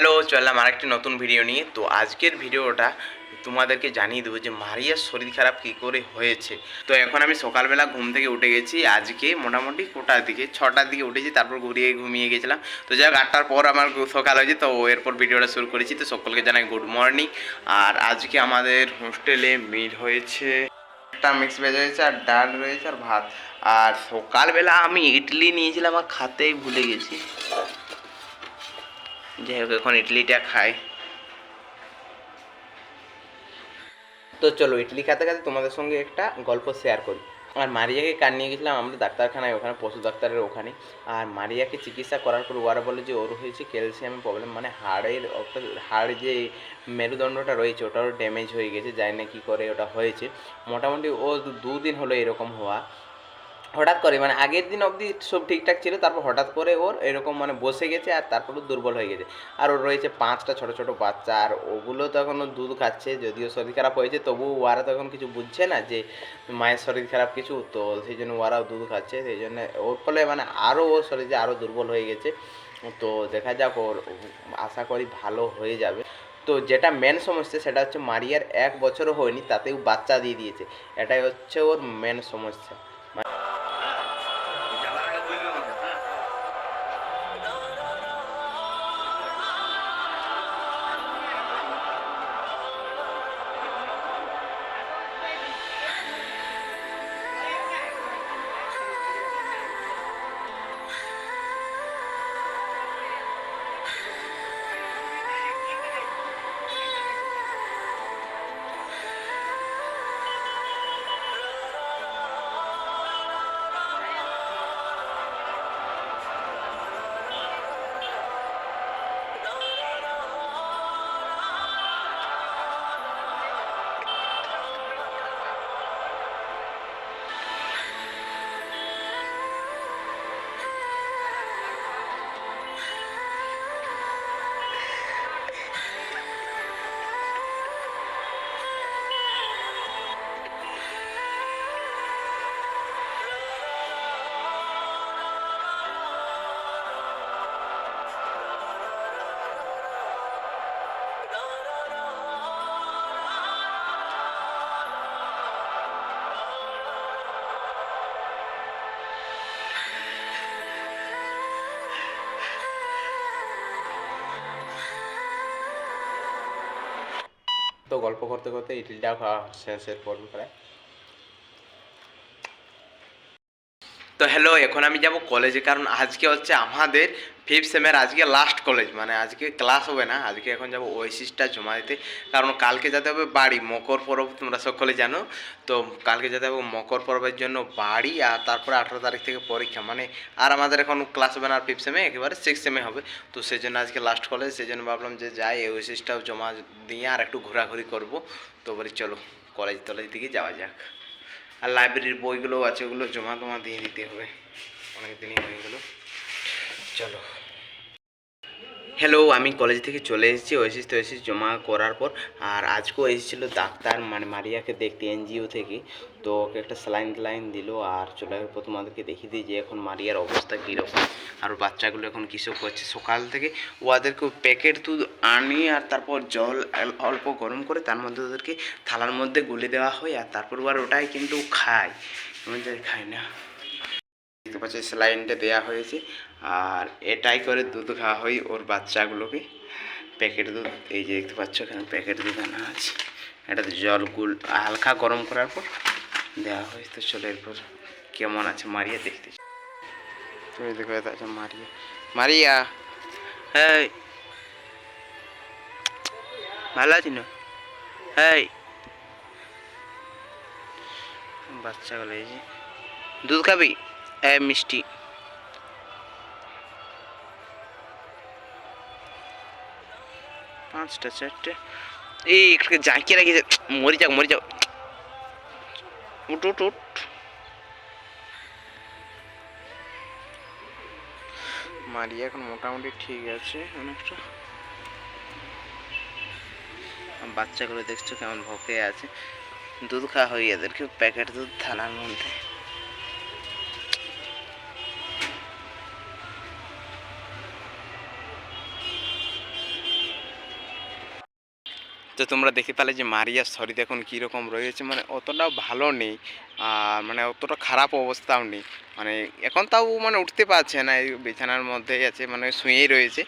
Hello, চললাম আরেকটি নতুন ভিডিও নিয়ে। তো আজকের ভিডিওটা তোমাদেরকে জানিয়ে দেবো যে মারিয়ার শরীর খারাপ কী করে হয়েছে। তো এখন আমি সকালবেলা ঘুম থেকে উঠে গেছি। আজকে মোটামুটি কোটার দিকে, ছটার দিকে উঠেছি, তারপর ঘুরিয়ে ঘুমিয়ে গেছিলাম। তো যাই হোক, আটটার পর আমার সকাল হয়েছে, তো এরপর ভিডিওটা শুরু করেছি। তো সকলকে জানাই গুড মর্নিং আর আজকে আমাদের হোস্টেলে মিল হয়েছে। একটা মিক্স ভেজ হয়েছে, আর ডাল রয়েছে, আর ভাত। আর সকালবেলা আমি ইডলি নিয়েছিলাম, আর খাতেই ভুলে গেছি। যাই হোক এখন ইডলিটা খাই। তো চলো, ইডলি খেতে খেতে তোমাদের সঙ্গে একটা গল্প শেয়ার করি। আর মারিয়াকে কার নিয়ে গেছিলাম, আমরা ডাক্তারখানায়, ওখানে পশু ডাক্তারের ওখানে। আর মারিয়াকে চিকিৎসা করার পর ওরা বলে যে, ওর হয়েছে ক্যালসিয়ামের প্রবলেম মানে হাড়ের হাড় যে মেরুদণ্ডটা রয়েছে, ওটাও ড্যামেজ হয়ে গেছে, জানি না কী করে ওটা হয়েছে। মোটামুটি ও দুদিন হলো এরকম হওয়া। হঠাৎ করে মানে আগের দিন অবধি সব ঠিকঠাক ছিল, তারপর হঠাৎ করে ওর এরকম মানে বসে গেছে আর তারপর দুর্বল হয়ে গেছে। আর ওর রয়েছে পাঁচটা ছোট ছোট বাচ্চা, আর ওগুলো তো এখনও দুধ খাচ্ছে, যদিও শরীর খারাপ হয়েছে, তবু ওরা তো এখন কিছু বুঝছে না যে মায়ের শরীর খারাপ কিছু, তো সেই জন্য ওরাও দুধ খাচ্ছে, সেই জন্য ওর ফলে মানে আরও ওর শরীরে আরও দুর্বল হয়ে গেছে। তো দেখা যাক ওর, আশা করি ভালো হয়ে যাবে। তো যেটা মেন সমস্যা সেটা হচ্ছে মারিয়ার এক বছরও হয়নি, তাতেও বাচ্চা দিয়ে দিয়েছে। এটাই হচ্ছে ওর মেন সমস্যা। তো গল্প করতে করতে ইডলিটাও খাওয়া শেষের পর প্রায় তো হ্যালো এখন আমি যাব কলেজে কারণ আজকে হচ্ছে আমাদের ফিফথ সেমের আজকে লাস্ট কলেজ মানে আজকে ক্লাস হবে না, আজকে এখন যাব ওয়েসিসটা জমা দিতে, কারণ কালকে যেতে হবে বাড়ি, মকর পরব, তোমরা সকলে জানো, তো কালকে যেতে হবে মকর পরবের জন্য বাড়ি, আর তারপরে আঠারো তারিখ থেকে পরীক্ষা মানে আর আমাদের এখন ক্লাস হবে না আর ফিফথ সেমে একেবারে সিক্স সেমে হবে, তো সেই জন্য আজকে লাস্ট কলেজ সেই জন্য ভাবলাম যে যাই ওয়েসিসটাও জমা দিয়ে আর একটু ঘোরাঘুরি করব, তো বলি চলো কলেজ টলেজ দিকে যাওয়া যাক, আর লাইব্রেরির বইগুলো আছে, ওগুলো জমা টমা দিয়ে দিতে হবে, অনেক দিনই হয়ে গেল। চলো। হ্যালো আমি কলেজ থেকে চলে এসেছি ওয়েসিস তো ওয়েসিস জমা করার পর, আর আজকেও এসেছিল ডাক্তার মানে মারিয়াকে দেখতে এনজিও থেকে। তো ওকে একটা স্যালাইন ট্যালাইন দিল, আর চলে আসার পর তোমাদেরকে দেখিয়ে দিই যে এখন মারিয়ার অবস্থা কীরকম, আর বাচ্চাগুলো এখন কিসব করছে। সকাল থেকে ওদেরকে প্যাকেট দুধ আনি, আর তারপর জল অল্প গরম করে তার মধ্যে ওদেরকে থালার মধ্যে গুলে দেওয়া হয়, আর তারপর ওর ওটাই কিন্তু খায়। আমাদের খায় না। দেখতে পাচ্ছি স্যালাইনটা দেওয়া হয়েছে। আর এটাই করে দুধ খাওয়া হয় ওর বাচ্চাগুলোকে। প্যাকেট দুধ, এই যে দেখতে পাচ্ছ এখানে প্যাকেট দুধ আনা আছে। এটাতে জল গুল, হালকা গরম করার পর দেওয়া হয় তো চলো এরপর কেমন আছে মারিয়া দেখতে। তুমি দেখো, এটা আছে মারিয়া। মারিয়া! হ্যাঁ ভালো আছি না? হ্যাঁ বাচ্চাগুলো এই যে, দুধ খাবি? মিষ্টি। পাঁচটা, চারটে। এই, একটু জাঁকিয়ে রাখিয়েছে মরি যাও মরি যাও উঠ উঠ উঠ। মারিয়া এখন মোটামুটি ঠিক আছে, অনেকটা। বাচ্চাগুলো দেখছ কেমন ভকে আছে। দুধ খাওয়া হয় এদেরকে প্যাকেট দুধ থালার মধ্যে। তো তোমরা দেখতে পেলে যে মারিয়ার শরীর এখন কীরকম রয়েছে। মানে অতটাও ভালো নেই, আর মানে অতটা খারাপ অবস্থাও নেই। মানে এখন তাও মানে উঠতে পারছে না, এই বিছানার মধ্যেই আছে মানে শুয়েই রয়েছে।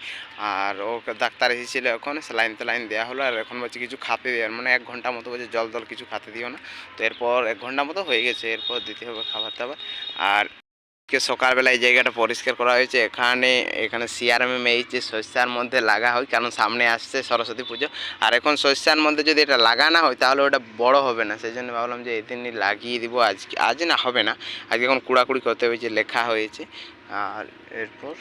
আর ও ডাক্তার এসেছিল এখন, স্যালাইন ট্যালাইন দেওয়া হলো, আর এখন বলছে কিছু খাতে দেওয়ার মানে এক ঘণ্টা মতো বলছে জল জল কিছু খাতে দিও না। তো এরপর এক ঘণ্টা মতো হয়ে গেছে, এরপর দিতে হবে খাবার দাবার। আর আজকে সকালবেলা এই জায়গাটা পরিষ্কার করা হয়েছে। এখানে এখানে সিআরএম এই যে শস্যার মধ্যে লাগা হয়, কারণ সামনে আসছে সরস্বতী পুজো। আর এখন শস্যার মধ্যে যদি এটা লাগানো হয়, তাহলে ওটা বড় হবে না। সেই জন্য ভাবলাম যে এদিনই লাগিয়ে দিব। আজকে আজ না হবে না। আজকে এখন কুড়াকুড়ি করতে হয়েছে, লেখা হয়েছে। আর এরপর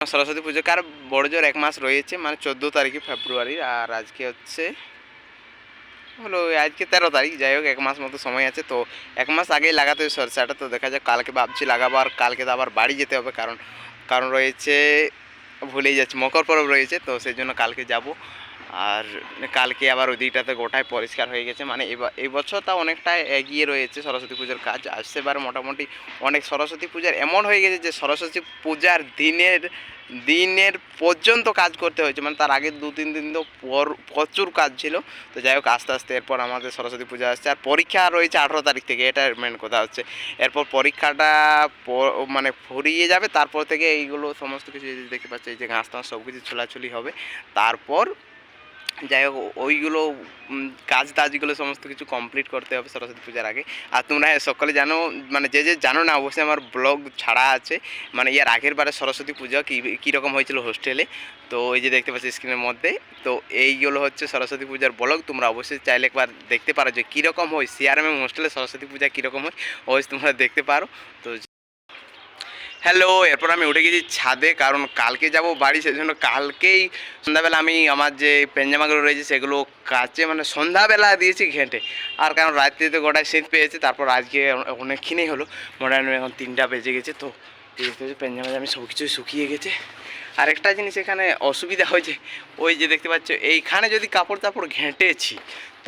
সরস্বতী পুজো কার বড় জোর এক মাস রয়েছে মানে চোদ্দ তারিখে ফেব্রুয়ারির। আর আজকে হচ্ছে হলো, আজকে তেরো তারিখ, যাই হোক, এক মাস মতো সময় আছে, তো এক মাস আগেই লাগাতে হবে সরষাটা, তো দেখা যাক, কালকে ভাবছি লাগাবো, আর কালকে তো আবার বাড়ি যেতে হবে, কারণ কারণ রয়েছে, ভুলেই যাচ্ছে, মকর পরব রয়েছে, তো সেই জন্য কালকে যাব। আর কালকে আবার ওই দিকটাতে গোটায় পরিষ্কার হয়ে গেছে। মানে এই বছর তা অনেকটা এগিয়ে রয়েছে সরস্বতী পুজোর কাজ। আসছে এবার মোটামুটি অনেক সরস্বতী পূজার। এমন হয়ে গেছে যে সরস্বতী পূজার দিনের দিনের পর্যন্ত কাজ করতে হয়েছে। মানে তার আগে দু, তিন দিন তো পর- প্রচুর কাজ ছিল। তো যাই হোক, আস্তে আস্তে এরপর আমাদের সরস্বতী পূজা আসছে। আর পরীক্ষা রয়েছে আঠেরো তারিখ থেকে এটা মেন কথা হচ্ছে। এরপর পরীক্ষাটা মানে ফুরিয়ে যাবে। তারপর থেকে এইগুলো সমস্ত কিছু দেখতে পাচ্ছি, এই যে ঘাস টাস সব কিছু ছোলাছুলি হবে। তারপর যাই হোক ওইগুলো কাজ টাজগুলো সমস্ত কিছু কমপ্লিট করতে হবে সরস্বতী পূজার আগে। আর তোমরা সকলে জানো মানে যে যে জানো না, অবশ্যই আমার ব্লগ ছাড়া আছে। মানে ইয়ার আগের বারে সরস্বতী পূজা কী, কীরকম হয়েছিল হোস্টেলে তো এই যে দেখতে পাচ্ছি স্ক্রিনের মধ্যে। তো এইগুলো হচ্ছে সরস্বতী পূজার ব্লগ তোমরা অবশ্যই চাইলে একবার দেখতে পারো যে কীরকম হয়। সিআরএম হোস্টেলে সরস্বতী পূজা কীরকম হয়, অবশ্যই তোমরা দেখতে পারো। তো হ্যালো, এরপর আমি উঠে গেছি ছাদে, কারণ কালকে যাব বাড়ি, সেজন্য কালকেই সন্ধ্যাবেলা আমি আমার যে পেঞ্জামাগুলো রয়েছে, সেগুলো কাচে মানে সন্ধ্যাবেলা দিয়েছি ঘেঁটে। আর কারণ রাত্রিতে গোটায় শীত পেয়েছে, তারপর আজকে অনেকক্ষণই হলো মোটামুটি এখন তিনটা বেজে গেছে, তো দেখতে আমি সব কিছুই শুকিয়ে গেছে। আর একটা জিনিস এখানে অসুবিধা হয়েছে, ওই যে দেখতে পাচ্ছ, এইখানে যদি কাপড় তাপড় ঘেঁটেছি,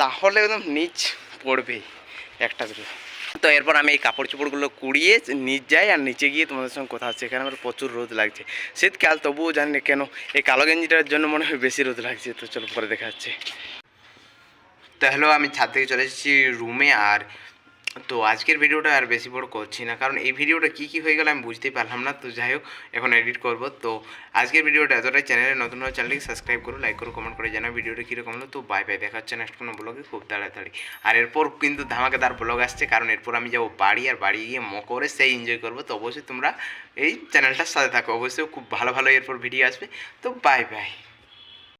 তাহলে একদম নিচ পড়বেই, একটা দুটো। তো এরপর আমি এই কাপড় চোপড়গুলো কুড়িয়ে নিচ যাই আর নিচে গিয়ে তোমাদের সঙ্গে কথা হচ্ছে। এখানে আমার প্রচুর রোদ লাগছে। শীতকাল তবুও জানি না কেন এই কালো গেঞ্জিটার জন্য মনে হয় বেশি রোদ লাগছে। তো চলো পরে দেখা যাচ্ছে তো আমি ছাদ থেকে চলে এসেছি রুমে আর তো আজকের ভিডিওটা আর বেশি বড় করছি না, কারণ এই ভিডিওটা কী কী হয়ে গেল আমি বুঝতেই পারলাম না, তো যাই হোক, এখন এডিট করব। তো আজকের ভিডিওটা এতটাই। চ্যানেলে নতুন হলে চ্যানেলকে সাবস্ক্রাইব করো লাইক করো কমেন্ট করে জানাও ভিডিওটা কীরকম হলো। তো বাই বাই দেখা হচ্ছে নেক্সট কোনো ব্লগে খুব তাড়াতাড়ি। আর এরপর কিন্তু ধামাকাদার ব্লগ আসছে, কারণ এরপর আমি যাব বাড়ি, আর বাড়ি গিয়ে মকরে সেই এনজয় করব। তো অবশ্যই তোমরা এই চ্যানেলটার সাথে থাকো, অবশ্যই খুব ভালো ভালো এরপর ভিডিও আসবে। তো বাই বাই